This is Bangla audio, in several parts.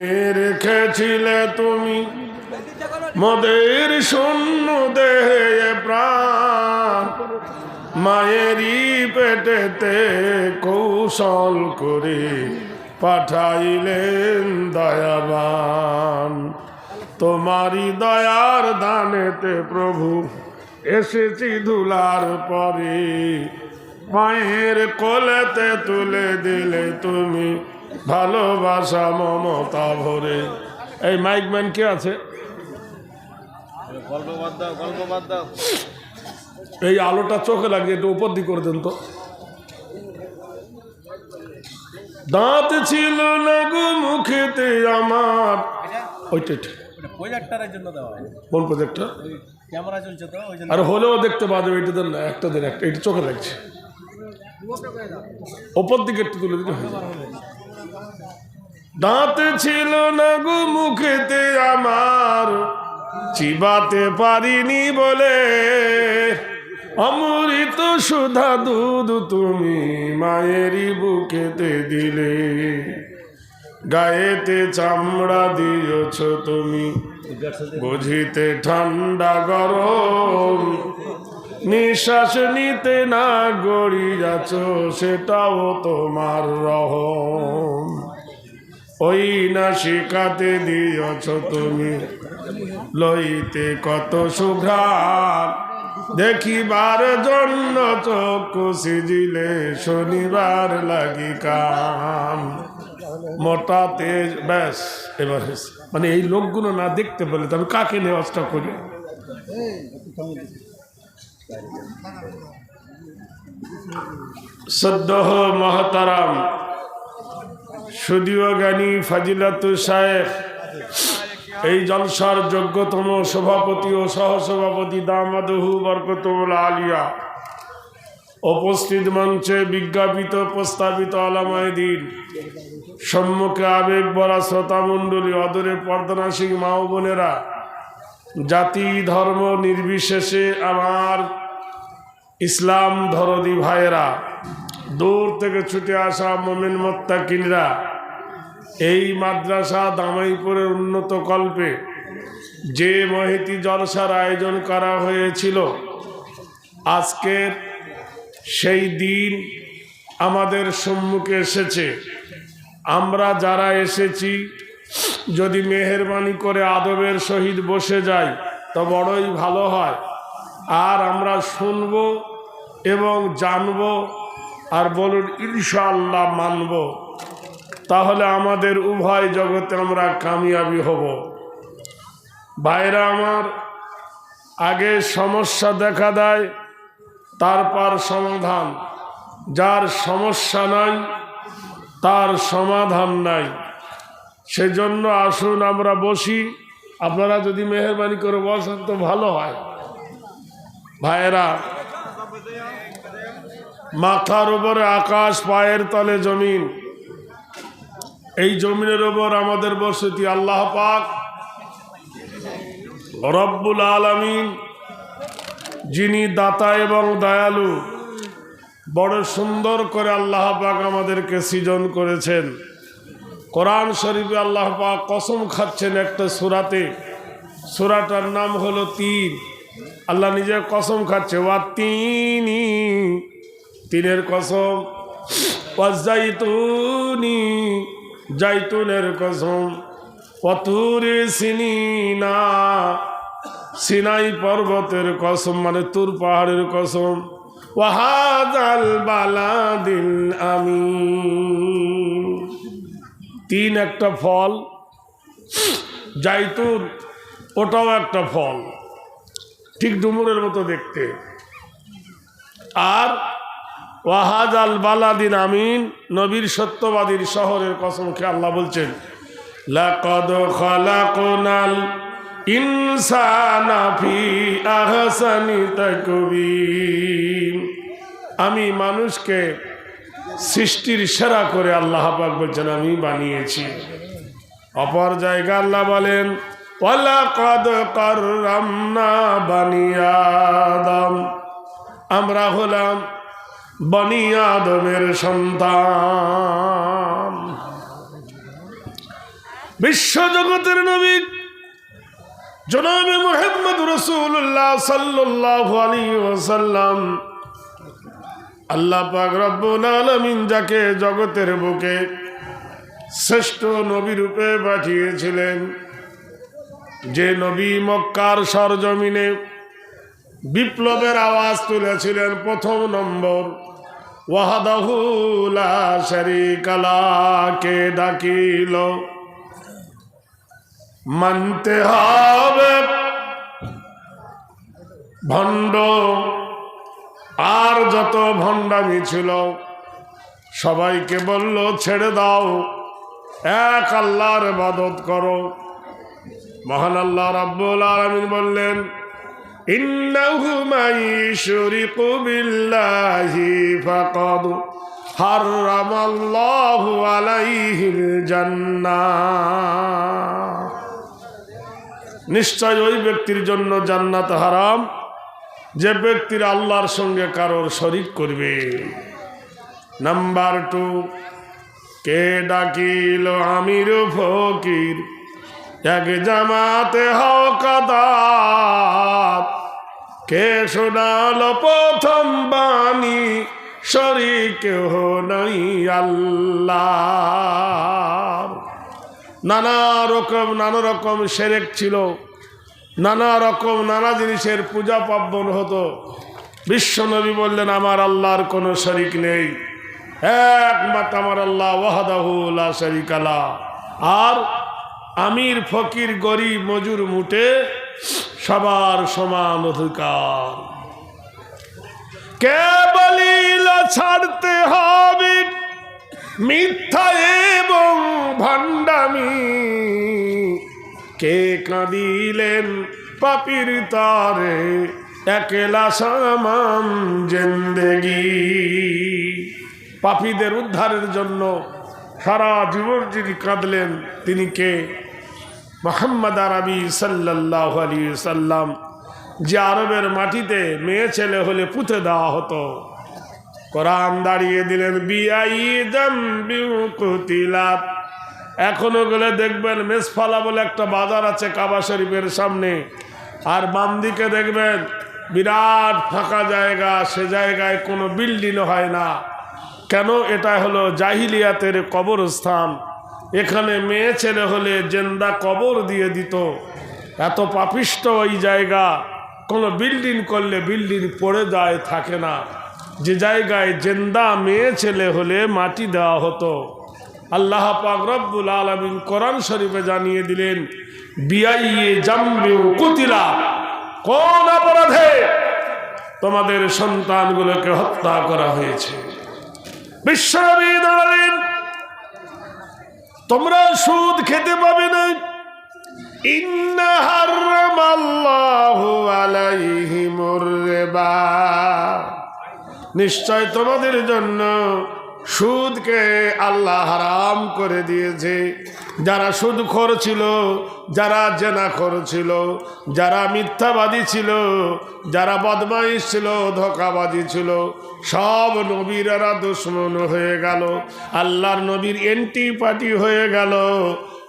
রেখেছিলে তুমি মদের শূন্য দেহে প্রাণ। মায়েরই পেটেতে কৌশল করে পাঠাইলেন দয়াবান। তোমারই দয়ার দানেতে প্রভু এসেছি ধুলার পরে। মায়ের কোলেতে তুলে দিলে তুমি ভালোবাসা মমতা ভরে। এই মাইক ম্যান কে আছে? এই আলোটা চোখে লাগিয়ে একটু উপর দিক করে দেন তো। দাঁত ছিল না গো মুখেতে আমার। ওইটা এটা। ওটা জন্য দেওয়া কোন প্রজেক্টটা ক্যামেরা চলছে তো আর হলেও দেখতে পাবে এটা দেন না একটা দেন একটা এটা চোখে লাগছে। ওপর দিকে একটু তুলে দিতে হবে দাঁত ছিল না গো মুখেতে আমার, চিবাতে পারিনি বলে। অমৃত সুধা দুধ তুমি মায়েরই বুকেতে দিলে। গায়েতে চামড়া দিয়েছ তুমি, বুঝিতে ঠান্ডা গরম। নিঃশ্বাস নিতে না গড়িয়াছ, সেটাও তোমার রহম। ওই না শিখাতে দিয়েছ তুমি, লইতে কত সুঘ্রাণ। দেখিবার জন্য চক্ষু সিজিলে শনিবার লাগি কাম। মোটা তেজ, ব্যাস, এবার মানে এই লোকগুলো না দেখতে পেলে তো আমি কাকে নেওয়াজটা করি? সদ্যহ মহতারাম। সুদীয় জ্ঞানী ফাজিলাতু শায়েখ, এই জলসার যোগ্যতম সভাপতি ও সহসভাপতি দামাদহু বরকতমুল আলিয়া। উপস্থিত মঞ্চে বিজ্ঞাপিত প্রস্তাবিত আলামায় দিন সম্মুখে আবেগ বরা শ্রোতামণ্ডলী, অদরে পর্দনাসিক মা বোনেরা জাতি, ধর্ম নির্বিশেষে আমার ইসলাম ধরদি ভাইয়েরা, দূর থেকে ছুটে আসা মোমেন মোত্তাকিনরা, এই মাদ্রাসা দামাইপুরের উন্নত কল্পে যে মহিতি জলসার আয়োজন করা হয়েছিল, আজকের সেই দিন আমাদের সম্মুখে এসেছে। আমরা যারা এসেছি যদি মেহরবানি করে আদবের সহিত বসে যাই তো বড়ই ভালো হয়। আর আমরা শুনব এবং জানব আর বলুন, ইনশাআল্লাহ মানব। তাহলে আমাদের উভয় জগতে আমরা কামিয়াবি হব। ভাইরা আমার, আগে সমস্যা দেখা দেয়, তারপর সমাধান। যার সমস্যা নাই, তার সমাধান নাই। সেজন্য আসুন আমরা বসি। আপনারা যদি মেহরবানি করে বসেন তো ভালো হয়। ভাইয়েরা, মাথার উপরে আকাশ, পায়ের তলে জমিন। এই জমিনের ওপর আমাদের বসতি আল্লাহ পাক। রব্বুল আলমিন, যিনি দাতা এবং দয়ালু, বড় সুন্দর করে আল্লাহ পাক আমাদেরকে সৃজন করেছেন। কোরআন শরীফে আল্লাহ পাক কসম খাচ্ছেন একটা সুরাতে। সুরাটার নাম হলো তিন। আল্লাহ নিজে কসম খাচ্ছে, ওয়া তিনি। তিনের কসম ওয়াজাইতুনি জাইতুনের কসম পথুরে সিনিনা। সিনাই পর্বতের কসম মানে তুর পাহাড়ের কসম। ওয়াহাজাল বালাদিল আমি তিন একটা ফল, জাইতুন, ওটাও একটা ফল, ঠিক ডুমুরের মতো দেখতে। আর ওয়াহাজ আল বালাদিন আমিন, নবীর সত্যবাদীর শহরের কসম খেয়ে আল্লাহ বলছেন, লাকদ খালাকুনাল ইনসানা ফি আহসানি তাকবীর। আমি মানুষকে সৃষ্টির সেরা করে আল্লাহ পাক বলছেন, আমি বানিয়েছি। অপর জায়গা আল্লাহ বলেন আমরা হলাম বনি আদমের সন্তান। বিশ্বজগতের নবী জনাবে মোহাম্মদ রসুল্লাহ সাল্লাহ আলী ওসাল্লাম আল্লাহ পাক রব্বুল আলমিন যাকে জগতের বুকে শ্রেষ্ঠ নবী রূপে পাঠিয়েছিলেন, যে নবী মক্কার সরজমিনে বিপ্লবের আওয়াজ তুলেছিলেন প্রথম নম্বর ওয়াহাদাহুলা ডাকিল মানতে হবে ভণ্ড আর যত ভণ্ডামি ছিল, সবাইকে বলল, ছেড়ে দাও। এক আল্লাহর ইবাদত করো। মহান আল্লাহ রাব্বুল আলামিন বললেন, ইন্নাহু মাইশুরিকু বিল্লাহি ফাকাদ হারামাল্লাহু আলাইহিল জান্নাহ। নিশ্চয় ওই ব্যক্তির জন্য জান্নাত হারাম। যে ব্যক্তির আল্লাহর সঙ্গে কারোর শরিক করবে। নাম্বার টু, কে ডাকিল আমির ফকির? এক জামাতে হকাদাত কে শোনাল প্রথম বাণী? শরিক নাই আল্লাহ। নানা রকম নানা রকম সেরেক ছিল। নানা রকম নানা জিনিসের পূজা পার্বণ হতো। বিশ্বনবী বললেন, আমার আল্লাহর কোনো শরিক নেই। একমাত্র আমার আল্লাহ ওয়াহাদাহুল্লা শরিক আর আমির, ফকির, গরিব, মজুর, মুটে সবার সমান অধিকার। কে ছাড়তে হবে মিথ্যা এবং ভণ্ডামি। কে কাঁদিলেন পাপির তারে, একেলা সামাম জেন্দেগি। পাপীদের উদ্ধারের জন্য সারা জীবন যিনি কাঁদলেন, তিনি কে? মোহাম্মদ আরবি সাল্লাহ আলী সাল্লাম যে আরবের মাটিতে মেয়ে ছেলে হলে পুঁতে দেওয়া হতো। কোরআন দাঁড়িয়ে দিলেন এখনও গেলে দেখবেন মেসফালা বলে একটা বাজার আছে কাবা শরীফের সামনে। আর বাম দিকে দেখবেন বিরাট ফাঁকা জায়গা, সে জায়গায় কোনো বিল্ডিং হয় না। কেন? এটা হলো জাহিলিয়াতের কবরস্থান। এখানে মেয়ে ছেলে হলে জেন্দা কবর দিয়ে দিত। এত পাপিষ্ট ওই জায়গা। কোনো বিল্ডিং করলে বিল্ডিং পড়ে যায়, থাকে না। যে জায়গায় জেন্দা মেয়ে ছেলে হলে মাটি দেওয়া হতো। আল্লাহ পাক রব্বুল আলমিন কোরআন শরীফে জানিয়ে দিলেন বিআইয়ে জাম্বি কুতিলা। কোন অপরাধে তোমাদের সন্তানগুলোকে হত্যা করা হয়েছে? বিশ্বনবী দাঁড়ালেন তোমরা সুদ খেতে পাবে না। নিশ্চয় তোমাদের জন্য সুদকে আল্লাহ হারাম করে দিয়েছে। যারা সুদ ছিল, যারা জেনা ছিল, যারা মিথ্যাবাদী ছিল, যারা বদমাইশ ছিল ধোকাবাদী ছিল, সব নবীরা দুশ্মন হয়ে গেল। আল্লাহর নবীর এন্টি পার্টি হয়ে গেল।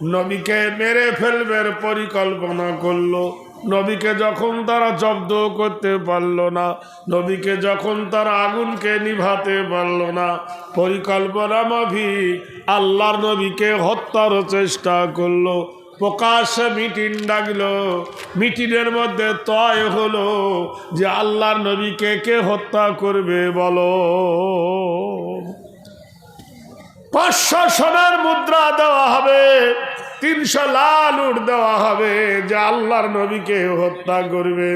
নবীকে মেরে ফেলবের পরিকল্পনা করল। নবীকে যখন তারা জব্দ করতে পারল না, নবীকে যখন তারা আগুনকে নিভাতে পারল না, পরিকল্পনা মাফি আল্লাহর নবীকে হত্যার চেষ্টা করল। প্রকাশ্যে মিটিং ডাকল। মিটিংয়ের মধ্যে তয় হলো যে আল্লাহর নবীকে কে হত্যা করবে বলো। পাঁচশো সোনার মুদ্রা দেওয়া হবে। তিনশো লাল উঠ দেওয়া হবে যে আল্লাহর নবীকে হত্যা করবে।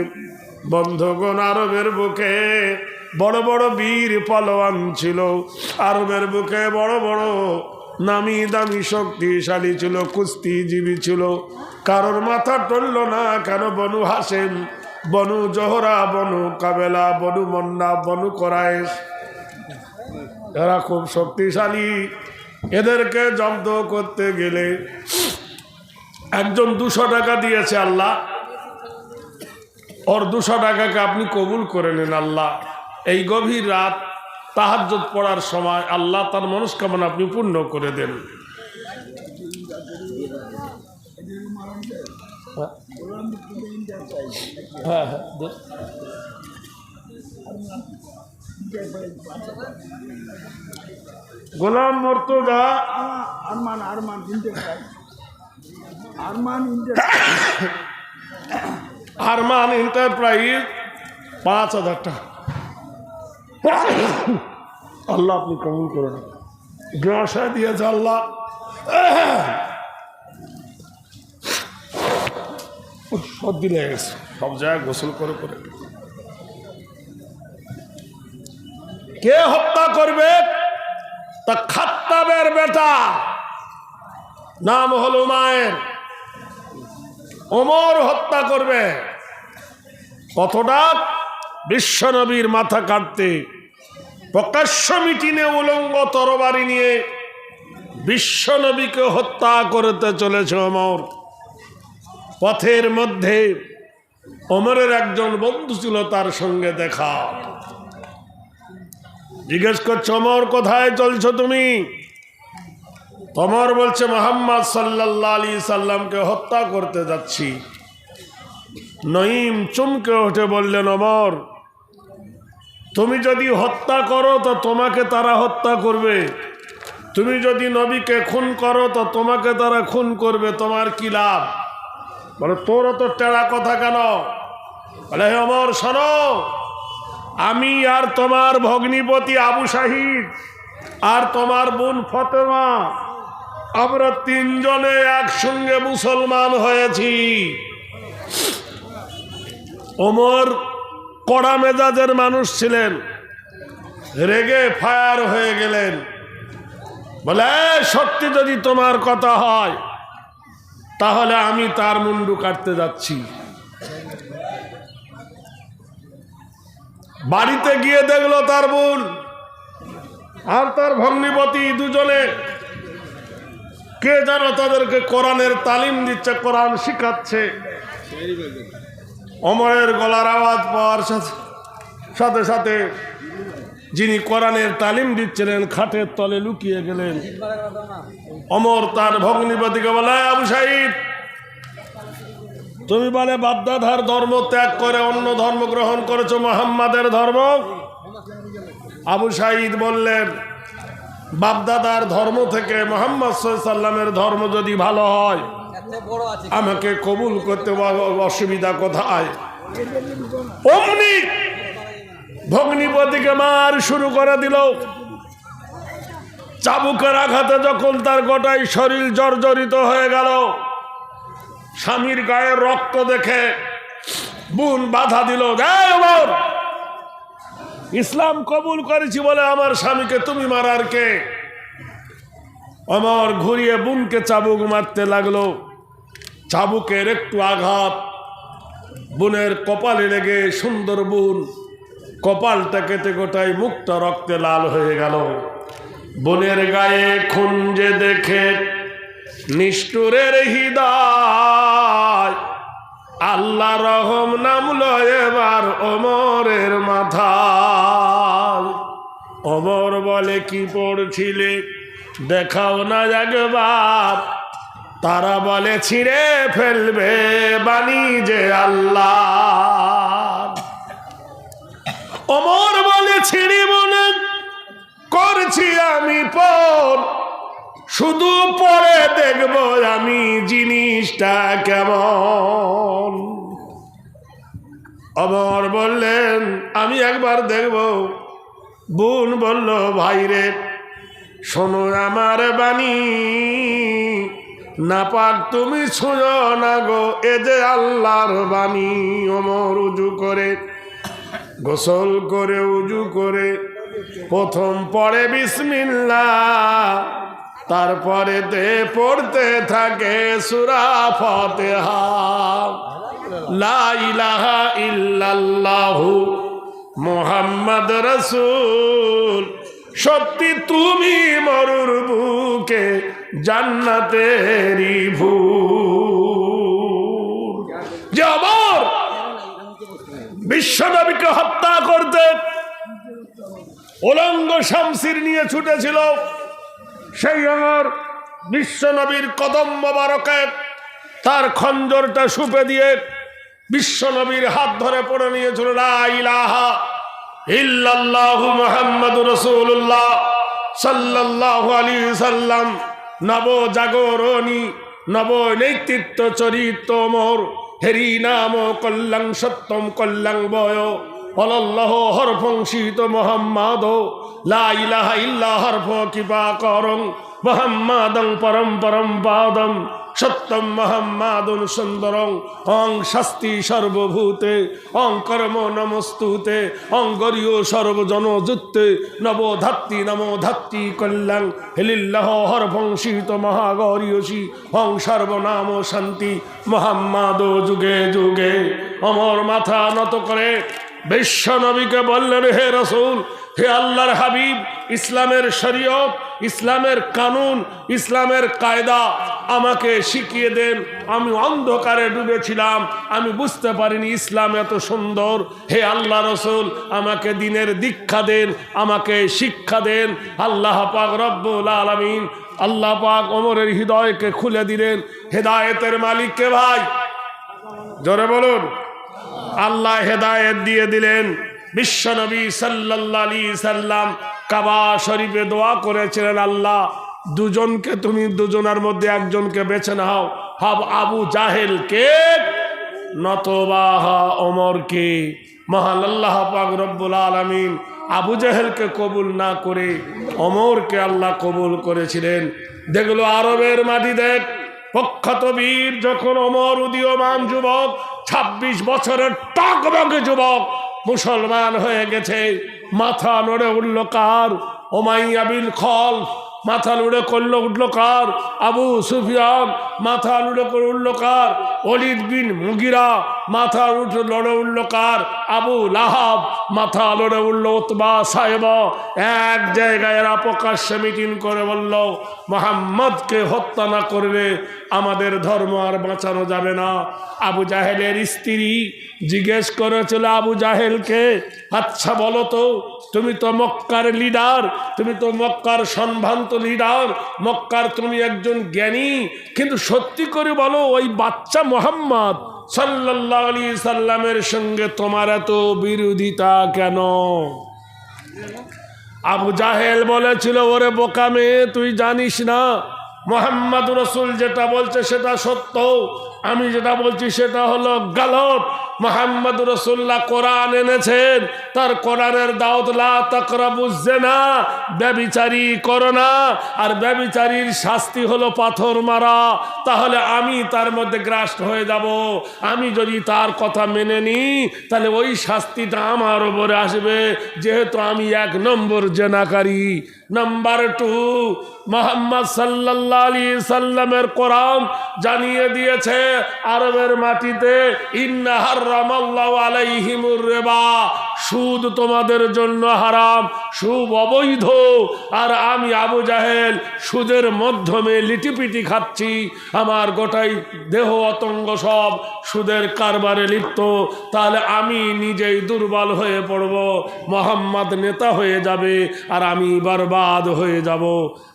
বন্ধগণ, আরবের বুকে বড় বড় বীর পালোয়ান ছিল। আরবের বুকে বড় বড় নামি দামি শক্তিশালী ছিল কুস্তিজীবী ছিল। কারোর মাথা টলল না কেন বনু হাসেন বনু জোহরা, বনু কাবেলা, বনু মন্না, বনু করায়েশ এরা খুব শক্তিশালী। এদেরকে জব্দ করতে গেলে একজন দুশো টাকা দিয়েছে আল্লাহ। ওর দুশো টাকাকে আপনি কবুল করে নেন আল্লাহ। এই গভীর রাত তাহাজ্জত পড়ার সময় আল্লাহ তার মনস্কামনা আপনি পূর্ণ করে দেন। হ্যাঁ হ্যাঁ গোলাম মর্তুজা আরমান আরমান আরমান ইন্টার আরমান এন্টারপ্রাইজ পাঁচ হাজার টাকা। আল্লাহ আপনি কবুল করেন। ব্যবসায় দিয়েছে আল্লাহ। সর্দি লেগে গেছে। সব জায়গায় গোসল করে করে। কে হত্যা করবে? তা খাত্তাবের বেটা। নাম হলো মায়ের ওমর হত্যা করবে। কতটা বিশ্বনবীর মাথা কাটতে। প্রকাশ্য মিটিনে উলঙ্গ তরবারি নিয়ে বিশ্বনবীকে হত্যা করতে চলেছে অমর পথের মধ্যে অমরের একজন বন্ধু ছিল তার সঙ্গে দেখা। জিজ্ঞেস করছ অমর কোথায় চলছো তুমি? তমর বলছে মোহাম্মদ সাল্লাহ আলী সাল্লামকে হত্যা করতে যাচ্ছি। নঈম চমকে উঠে বললেন অমর তুমি যদি হত্যা করো, তো তোমাকে তারা হত্যা করবে। তুমি যদি নবীকে খুন করো, তো তোমাকে তারা খুন করবে। তোমার কি লাভ? বলে, তোর তো টেরা কথা কেন? বলে, হে অমর শোনো, আমি আর তোমার ভগ্নিপতি আবু শাহিদ আর তোমার বোন ফতেমা আমরা তিনজনে একসঙ্গে মুসলমান হয়েছি। ওমর কড়া মেজাজের মানুষ ছিলেন। রেগে ফায়ার হয়ে গেলেন। বলে সত্যি যদি তোমার কথা হয়, তাহলে আমি তার মুন্ডু কাটতে যাচ্ছি। বাড়িতে গিয়ে দেখল তার বোন আর তার ভগ্নিপতি দুজনে কে যেন তাদেরকে কোরআনের তালিম দিচ্ছে, কোরআন শিখাচ্ছে? অমরের গলার আওয়াজ পাওয়ার সাথে সাথে সাথে যিনি কোরআনের তালিম দিচ্ছিলেন, খাটের তলে লুকিয়ে গেলেন। অমর তার ভগ্নিপতিকে বলে আবু সাইদ, তুমি বলে বাপদাদার ধর্ম ত্যাগ করে অন্য ধর্ম গ্রহণ করেছ, মোহাম্মদের ধর্ম? আবু সাইদ বললেন বাপদাদার ধর্ম থেকে মোহাম্মদ সাল্লামের ধর্ম যদি ভালো হয় আমাকে কবুল করতে অসুবিধা কোথায়? অমনি ভগ্নিপতিকে মার শুরু করে দিল। চাবুকের আঘাতে যখন তার গোটাই শরীর জর্জরিত হয়ে গেল স্বামীর গায়ে রক্ত দেখে বোন বাধা দিল "এই ওমর, ইসলাম কবুল করেছি বলে আমার স্বামীকে তুমি মারার কে? অমর ঘুরিয়ে বোনকে চাবুক মারতে লাগল। চাবুকের একটু আঘাত। বোনের কপালে লেগে সুন্দর বোন কপালটা কেটে গোটাই মুখটা রক্তে লাল হয়ে গেল। বোনের গায়ে খুঞ্জে দেখে নিষ্ঠুরের হৃদয় আল্লাহ রহম নামলো এবার অমরের মাথা অমর বলে কি পড়ছিলে? দেখাও না একবার। তারা বলে, ছিঁড়ে ফেলবে বাণী যে আল্লাহ। অমর বলে ছিঁড়ি মনে করছি আমি পর শুধু পরে দেখব আমি জিনিসটা কেমন। অমর বললেন, আমি একবার দেখব। বোন বলল ভাইরে শোনো আমার বাণী। না পাক তুমি ছুঁয়ো না গো, এ যে আল্লাহর বাণী। অমর উজু করে, গোসল করে উজু করে, প্রথম পড়ে বিসমিল্লা তারপরে তে পড়তে থাকে সুরা ফতেহা। ইল্লাল্লাহু মোহাম্মদ রসুল। সত্যি তুমি মরুর বুকে জান্নাতেরি ভূর যে বিশ্বনবীকে হত্যা করতে উলঙ্গ শামসির নিয়ে ছুটেছিল। সেই আমার বিশ্বনবীর কদম মোবারকে তার খঞ্জরটা সুপে দিয়ে বিশ্বনবীর হাত ধরে পড়ে নিয়েছিল ইলাহা আলাইহি সাল্লাম। নব নেতৃত্ব চরিত্র মোর হেরি নাম কল্যাণ সত্যম কল্যাণ বয়। অলল্লাহ হরফংসিত মোহাম্মদ, লা ইলাহা ইল্লা হরফ কিপা করং অং সর্বভূতে, অং নমস্তুতে, অং গরীয় ধাত্রী নমো ধাত্রী কল্যাণ, হেলিল্লাহ হরভংসিত মহাগরীয়সী, অং সর্বনাম শান্তি মোহাম্মদ যুগে যুগে, অমর মাথা নত করে বিশ্ব নবীকে বললেন, হে রসুল, হে আল্লাহর হাবিব, ইসলামের শরীয়ত, ইসলামের কানুন, ইসলামের কায়দা আমাকে শিখিয়ে দেন। আমি অন্ধকারে ডুবেছিলাম, আমি বুঝতে পারিনি ইসলাম এত সুন্দর। হে আল্লাহ রসুল, আমাকে দিনের দীক্ষা দেন, আমাকে শিক্ষা দেন। আল্লাহ পাক রব্বুল আলমিন আল্লাহ পাক ওমরের হৃদয়কে খুলে দিলেন। হেদায়েতের মালিককে ভাই, জোরে বলুন। আল্লাহ হেদায়েত দিয়ে দিলেন। বিশ্বনবী সাল্লাল্লাহু আলাইহি সাল্লাম কাবা শরীফে দোয়া করেছিলেন, আল্লাহ, দুজনকে তুমি দুজনের মধ্যে একজনকে বেছে নাও। হাব আবু জাহেলকে নতবাহা ওমরকে মহান আল্লাহ পাক রব্বুল আলামিন আবু জাহেলকে কবুল না করে অমরকে আল্লাহ কবুল করেছিলেন। দেখল আরবের মাটি দেখ প্রখ্যাত বীর যখন অমর উদীয়মান যুবক ২৬ বছরের টকবগে যুবক মুসলমান হয়ে গেছে। মাথা নড়ে উঠল কার? ওমাইয়াবিল খল। মাথা লুড়ে করল, উঠল কার? আবু সুফিয়ান, মাথা লুড়ে করে উঠল কার? অলিদ বিন মুগিরা, মাথা উঠে লড়ে উঠল কার? আবু লাহাব, মাথা লড়ে উঠল উতবা সাহেব। এক জায়গায় এরা প্রকাশ্যে মিটিং করে বলল, মোহাম্মদকে হত্যা না করলে আমাদের ধর্ম আর বাঁচানো যাবে না। আবু জাহেলের স্ত্রী জিজ্ঞেস করেছিল, আবু জাহেলকে? আচ্ছা বলো তো, তুমি তো মক্কার লিডার তুমি তো মক্কার সম্ভ্রান্ত লিডার মক্কার তুমি একজন জ্ঞানী। কিন্তু সত্যি করে বলো, ওই বাচ্চা মোহাম্মদ সাল্লাহ আলী সাল্লামের সঙ্গে তোমার এত বিরোধিতা কেন? আবু জাহেল বলেছিল, ওরে বোকামে তুই জানিস না মোহাম্মদ রসুল যেটা বলছে সেটা সত্য। আমি যেটা বলছি সেটা হলো গালত মোহাম্মদ রসুল্লাহ কোরআন এনেছেন। তার কোরআনের দাওতলা তকরাবুজে না ব্যবিচারী করো না। আর ব্যবিচারীর শাস্তি হলো পাথর মারা। তাহলে আমি তার মধ্যে গ্রাস্ট হয়ে যাব। আমি যদি তার কথা মেনে নিই, তাহলে ওই শাস্তিটা আমার ওপরে আসবে। যেহেতু আমি এক নম্বর জেনাকারী। নাম্বার টু, মোহাম্মদ সাল্লাহ আলী সাল্লামের কোরআন জানিয়ে দিয়েছে, আরবের মাটিতে ইন্নাহার রামাল্লাহ আলাইহিমুর রেবা। সুদ তোমাদের জন্য হারাম, সুদ অবৈধ। আর আমি আবু জাহেল, সুদের মাধ্যমে লিটিপিটি খাচ্ছি। আমার গোটাই দেহ অতঙ্গ সব সুদের কারবারে লিপ্ত। তাহলে আমি নিজেই দুর্বল হয়ে পড়ব, মোহাম্মদ নেতা হয়ে যাবে, আর আমি বরবাদ হয়ে যাব।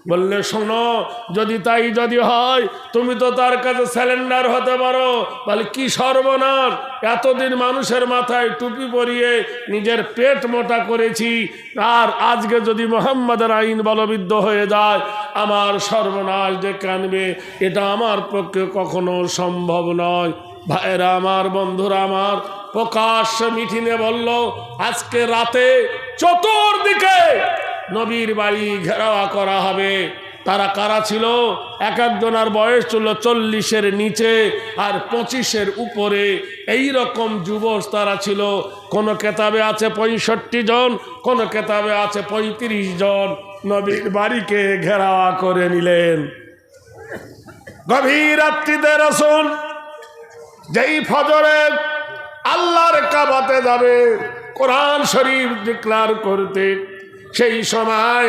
বললে, শোনো, যদি তাই যদি হয়, তুমি তো তার কাছে স্যালেন্ডার হতে পারো। বলে, কি সর্বনাশ, এতদিন মানুষের মাথায় টুপি পরিয়ে নিজের পেট মোটা করেছি, আর আজকে যদি মোহাম্মদের আইন বলবিদ্ধ হয়ে যায়, আমার সর্বনাশ ডেকে আনবে। এটা আমার পক্ষে কখনো সম্ভব নয়। ভাইরা আমার বন্ধুরা, আমার প্রকাশ্য মিঠিনে বলল, আজকে রাতে চতুর্দিকে নবীর বাড়ি ঘেরাওয়া করা হবে। তারা কারা ছিল? এক একজনার বয়স ছিল চল্লিশের নিচে আর পঁচিশের উপরে। এই রকম যুবক তারা ছিল। কোন কেতাবে আছে পঁয়ষট্টি জন, কোন কেতাবে আছে পঁয়ত্রিশ জন। নবীর বাড়িকে ঘেরাওয়া করে নিলেন। গভীর রাত্রিতে রসুন যেই ফজরে আল্লাহর কাবাতে যাবে, কোরআন শরীফ ডিক্লার করতে, সেই সময়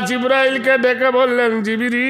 জিব্রাইলকে ডেকে বললেন জিবিরি